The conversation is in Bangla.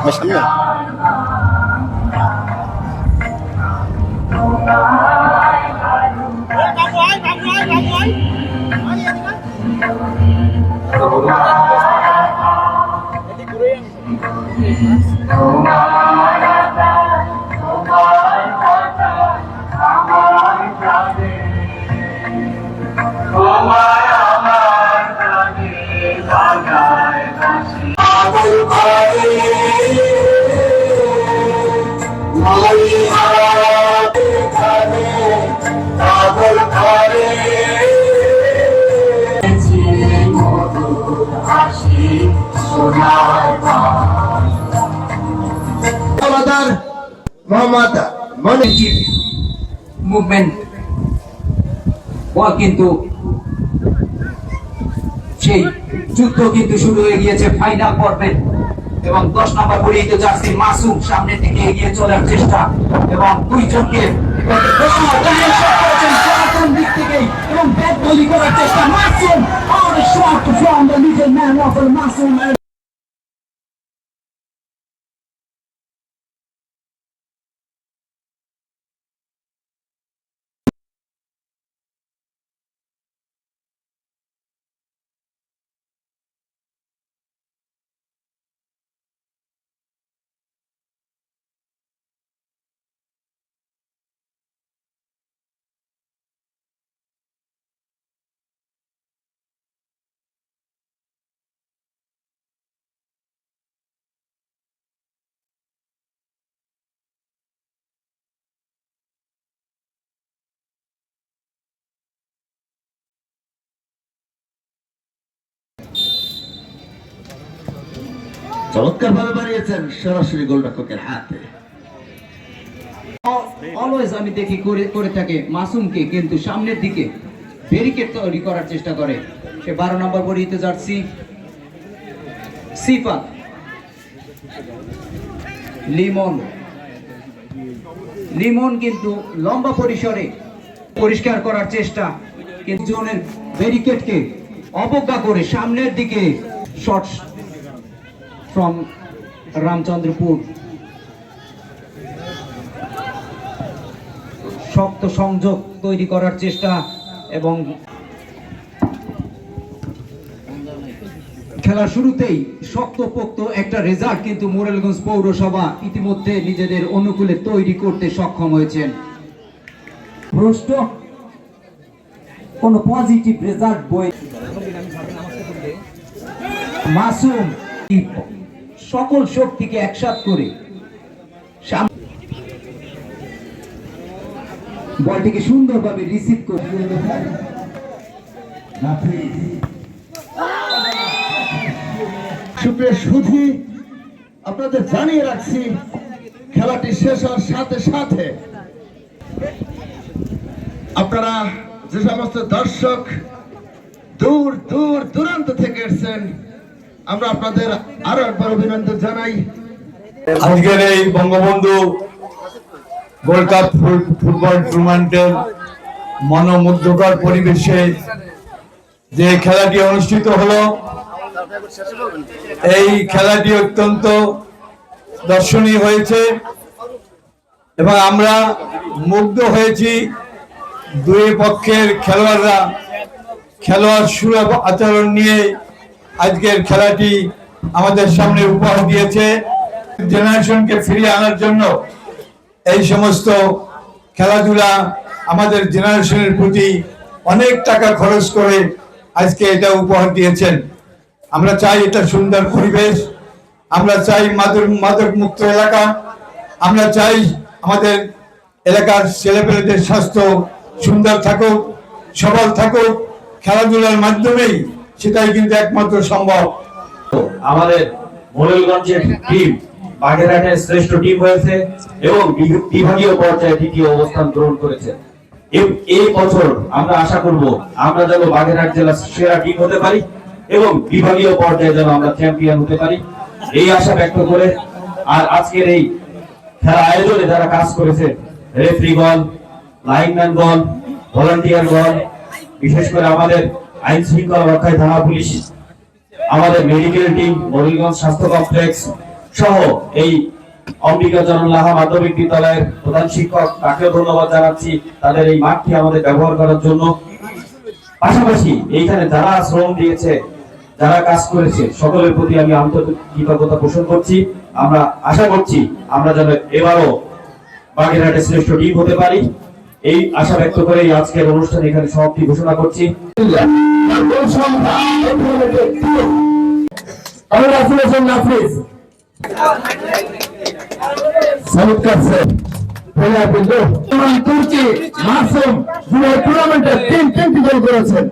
আমার সামনে মুভমেন্ট বল কিন্তু সেই যুদ্ধ কিন্তু শুরু হয়ে গিয়েছে ফাইনাল পর্বে এবং দশ নম্বর পরিহিত জার্সি মাসুম সামনের দিকে এগিয়ে চলার চেষ্টা এবং দুইজনকে এবং ব্যাট বলি করার চেষ্টা Masum. shot from the little man of Masum চমৎকার ভাবে বানিয়েছেন সরাসরি গোলরক্ষকের হাতে। অলওয়েজ আমি দেখি করে করে থাকে মাসুমকে, কিন্তু সামনের দিকে ব্যারিকেড তৈরি করার চেষ্টা করে। সে বারো নম্বর জার্সি সিফাত। লিমন। লিমন কিন্তু লম্বা পরিসরে পরিষ্কার করার চেষ্টা, কিন্তু ব্যারিকেডকে অবজ্ঞা করে সামনের দিকে শর্টস ফ্রম রামচন্দ্রপুর শক্ত সংযোগ তৈরি করার চেষ্টা এবং খেলার শুরুতেই শক্তপোক্ত একটা রেজাল্ট কিন্তু মোরেলগঞ্জ পৌরসভা ইতিমধ্যে নিজেদের অনুকূলে তৈরি করতে সক্ষম হয়েছেন। প্রশ্ন কোন পজিটিভ রেজাল্ট বই মাসুম সকল শক্তিকে একসাথ করে বলটিকে সুন্দরভাবে রিসিভ করে সুপ্রিয় সুধি, আপনাদের জানিয়ে রাখছি, খেলাটি শেষ হওয়ার সাথে সাথে আপনারা যে সমস্ত দর্শক দূর দূর দূরান্ত থেকে এসেছেন আমরা আপনাদের আরও একবার অভিনন্দন জানাই। আজকের এই বঙ্গবন্ধু গোল্ড কাপ ফুটবল টুর্নামেন্টের মনোমুগ্ধকর পরিবেশে যে খেলাটি অনুষ্ঠিত হলো, এই খেলাটি অত্যন্ত দর্শনীয় হয়েছে এবং আমরা মুগ্ধ হয়েছি দুই পক্ষের খেলোয়াড়রা, খেলোয়াড় সুলভ আচরণ নিয়ে আজকের খেলাটি আমাদের সামনে উপহার দিয়েছে জেনারেশনকে ফিরিয়ে আনার জন্য। এই সমস্ত খেলাধুলা আমাদের জেনারেশনের প্রতি অনেক টাকা খরচ করে আজকে এটা উপহার দিয়েছেন। আমরা চাই এটা সুন্দর পরিবেশ, আমরা চাই মাদক মাদক মুক্ত এলাকা, আমরা চাই আমাদের এলাকার ছেলেপেলেদের স্বাস্থ্য সুন্দর থাকুক, সবল থাকুক, খেলাধুলার মাধ্যমেই সেটাই কিন্তু একমাত্র সম্ভব। আমাদের মোরেলগঞ্জের টিম, বাগেরহাটের শ্রেষ্ঠ টিম হয়েছে এবং বিভাগীয় পর্যায়ে দ্বিতীয় অবস্থান গ্রহণ করেছে। এই বছর আমরা আশা করব আমরা যেন বাগেরহাট জেলার সেরা টিম হতে পারি এবং বিভাগীয় পর্যায়ে যেন আমরা চ্যাম্পিয়ন হতে পারি। এই আশা ব্যক্ত করে আর আজকের এই খেলা আয়োজনে যারা কাজ করেছে, রেফারি বল, লাইনম্যান বল, ভলান্টিয়ার বল, বিশেষ করে আমাদের আইন শৃঙ্খলা রক্ষায় থানা পুলিশ, আমাদের মেডিকেল টিম মরিলগঞ্জ স্বাস্থ্য কমপ্লেক্স সহ এই মাধ্যমিক ধন্যবাদ জানাচ্ছি আমাদের ব্যবহার করার জন্য। পাশাপাশি এইখানে যারা শ্রম দিয়েছে, যারা কাজ করেছে, সকলের প্রতি আমি আন্তরিক পোষণ করছি। আমরা আশা করছি আমরা যেন এবারও বাগেরহাটে শ্রেষ্ঠ টিম হতে পারি। এই আশা ব্যক্ত করে আজকের অনুষ্ঠান এখানে সমাপ্তি ঘোষণা করছি। তিন তিনটি গোল করেছেন।